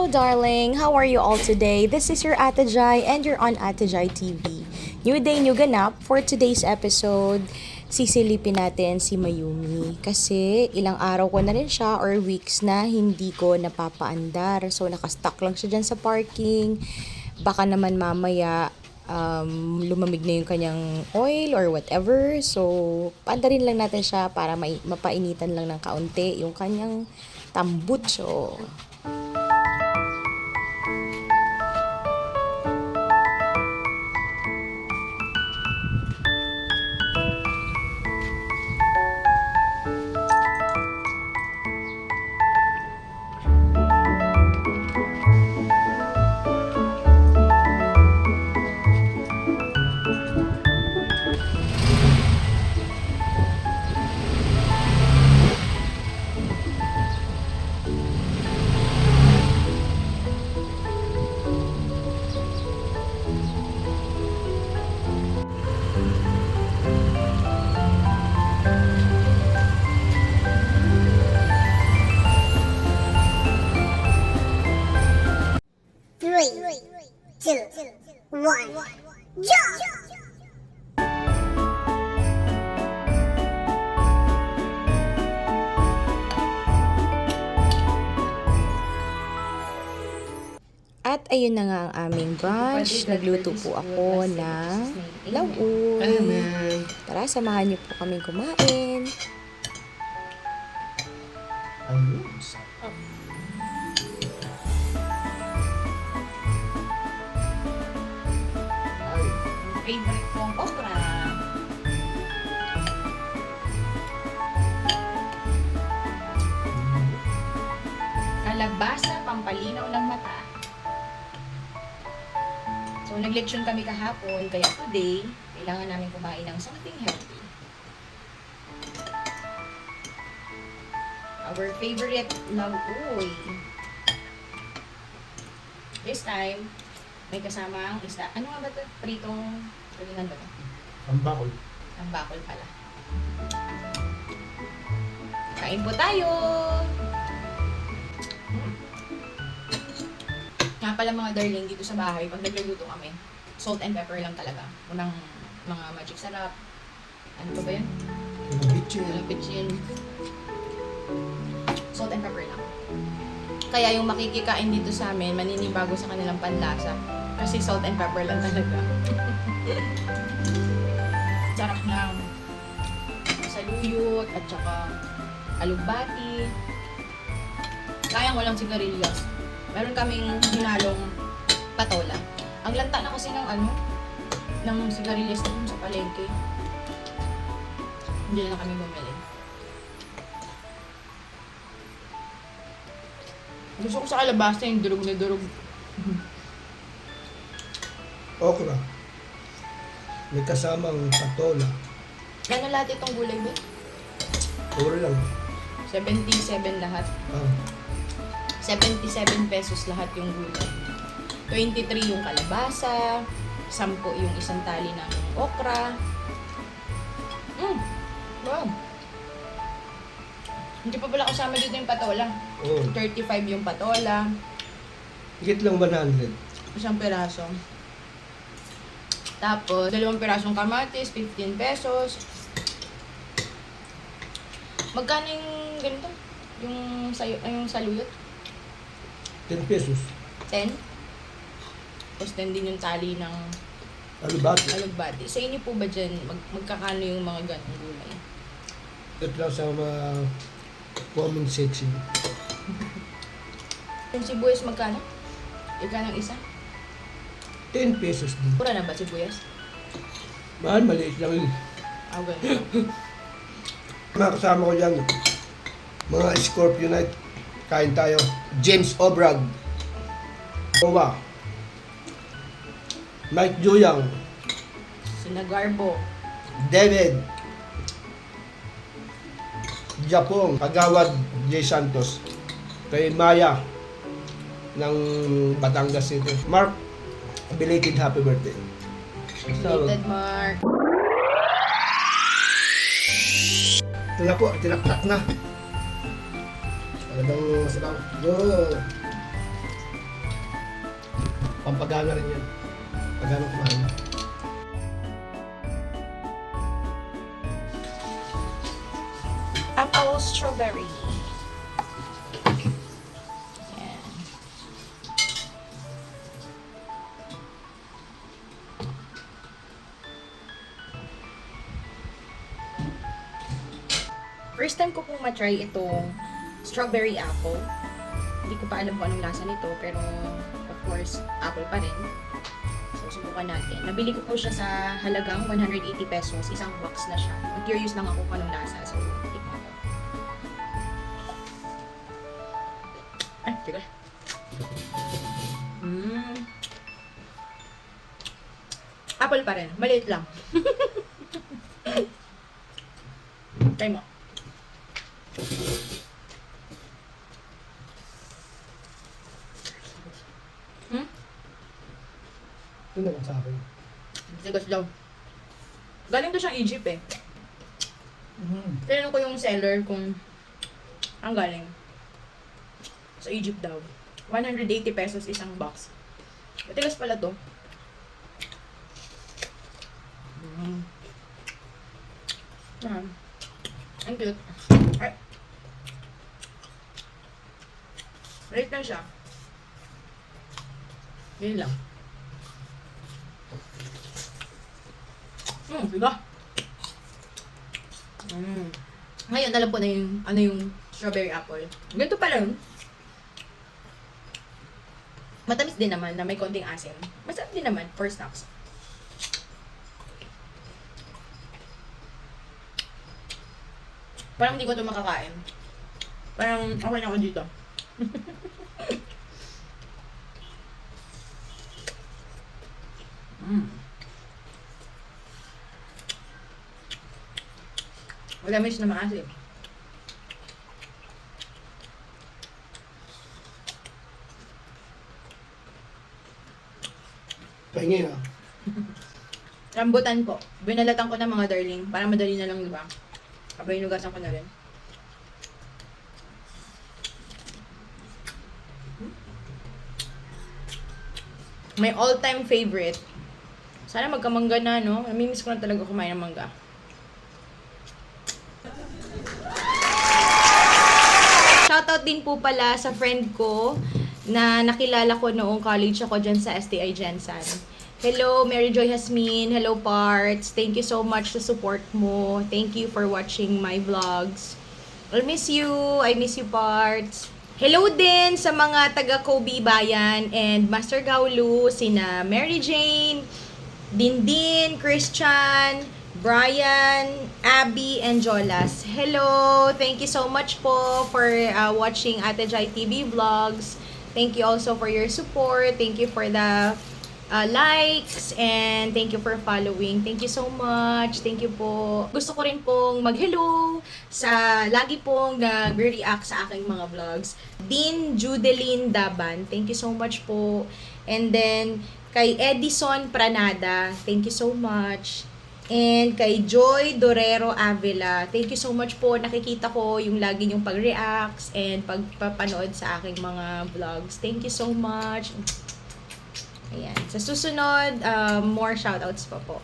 Hello, darling. How are you all today? This is your Ate Jai and you're on Ate Jai TV. New day, new ganap. For today's episode, sisilipin natin si Mayumi. Kasi ilang araw ko na rin siya or weeks na hindi ko napapaandar. So, nakastock lang siya dyan sa parking. Baka naman mamaya um, lumamig na yung kanyang oil or whatever. So, paandarin lang natin siya para may, mapainitan lang ng kaunti yung kanyang tambutso. Jump! At ayun na nga ang aming brunch. Nagluto po ako ng lauoy. Tara, samahan niyo po kaming kumain. Ayun. Kalabasa, pampalinaw ng mata. So, nag-leksyon kami kahapon, kaya today, kailangan namin kumain ng something healthy. Our favorite lauoy. This time, may kasamang isda. Ano nga ba ito? Pritong, tulingan ba ito? ang bakol. Ang bakol pala. Kain po tayo! Nga pala mga darling, dito sa bahay, pag nagluluto kami, salt and pepper lang talaga. Unang mga magic sarap. Ano pa ba yun? Walang pitchin. Salt and pepper lang. Kaya yung makikikain dito sa amin, maninibago sa kanilang panlasa. Kasi salt and pepper lang talaga. Sarap ng saluyot at saka alugbati. Sayang walang sigarilyas. Meron kaming hinalong patola. Ang lanta na kasi ng ano, ng sigarilyas dun sa palengke. Hindi na kami bumili. Gusto ko sa kalabasa yung durog na durog. Okra. May kasamang patola. Gano'n lahat itong gulay ba? Puro lang. 77 lahat. Ah, 77 pesos lahat yung gulay. 23 yung kalabasa, 10 yung isang tali ng okra. Mm. Wow. Hindi pa pala kasama dito yung patola. oh. 35 yung patola, Higit lang 100. isang peraso. Tapos, dalawang pirasong kamatis, 15 pesos. Magkano yung ganito? Yung, sayo, ay, yung saluyot? 10 pesos. 10. Tapos 10 din yung tali ng ba? alugbati. Sa inyo po ba dyan, mag, magkakano yung mga ganong gulay? Ito lang sa mga comment section. Yung sibuyas magkano? Ika ng isa? 10 pesos din. Pura na ba sibuyas? Mahal, maliit lang yun. Ah, ganun. Mga kasama ko dyan, mga Scorpionite, kain tayo. James Obrag. Owa. Mike Juyang. Sinagarbo. David. Japong. Kagawad J. Santos. Kay Maya ng Batangas City. Mark, belated happy birthday. So, Rated Mark. na po, tinaktak na. Talagang masarap. Go! Pampagana rin yan. Pagano kumain. Apple strawberry. First time ko pong matry itong strawberry apple. Hindi ko pa alam kung anong lasa nito, pero of course, apple pa rin. So, subukan natin. Nabili ko po siya sa halagang 180 pesos. Isang box na siya. Curious lang ako kung anong lasa. So, tikman ko. Ay, teka. Mm. Apple pa rin. Maliit lang. Try mo. Hmm? Yun na lang sa akin. Tigas daw. Galing to siyang Egypt eh. Mm. Tinanong ko yung seller kung ang galing. Sa Egypt daw. 180 pesos isang box. Matigas pala to. Mm. Ah. Ang cute. Ay. Maliit lang siya. Yun lang. Hmm, diba? Mm. Ngayon, alam ko na yung, ano yung strawberry apple. Ganito pa lang. Matamis din naman na may konting asim. Masarap din naman for snacks. Parang hindi ko ito makakain. Parang okay na ako dito. mm. Matamis na maasim. Pahingi na. Rambutan po. Binalatan ko na mga darling. Para madali na lang, di ba? Habang inugasan ko na rin. My all-time favorite. Sana magkamangga na, no? Namimiss ko na talaga kumain ng mangga. Din po pala sa friend ko na nakilala ko noong college ako dyan sa STI Jensen. Hello, Mary Joy Hasmin. Hello, Parts. Thank you so much sa support mo. Thank you for watching my vlogs. I'll miss you. I miss you, Parts. Hello din sa mga taga Kobe Bayan and Master Gaulu, sina Mary Jane, Dindin, Christian, Brian, Abby, and Jolas. Hello! Thank you so much po for uh, watching Ate Jai TV vlogs. Thank you also for your support. Thank you for the uh, likes and thank you for following. Thank you so much. Thank you po. Gusto ko rin pong mag-hello sa lagi pong nag-react sa aking mga vlogs. Dean Judeline Daban. Thank you so much po. And then, kay Edison Pranada. Thank you so much. And kay Joy Dorero Avila, thank you so much po. Nakikita ko yung lagi yung pag-reacts and pagpapanood sa aking mga vlogs. Thank you so much. Ayan. Sa susunod, um, more shoutouts pa po.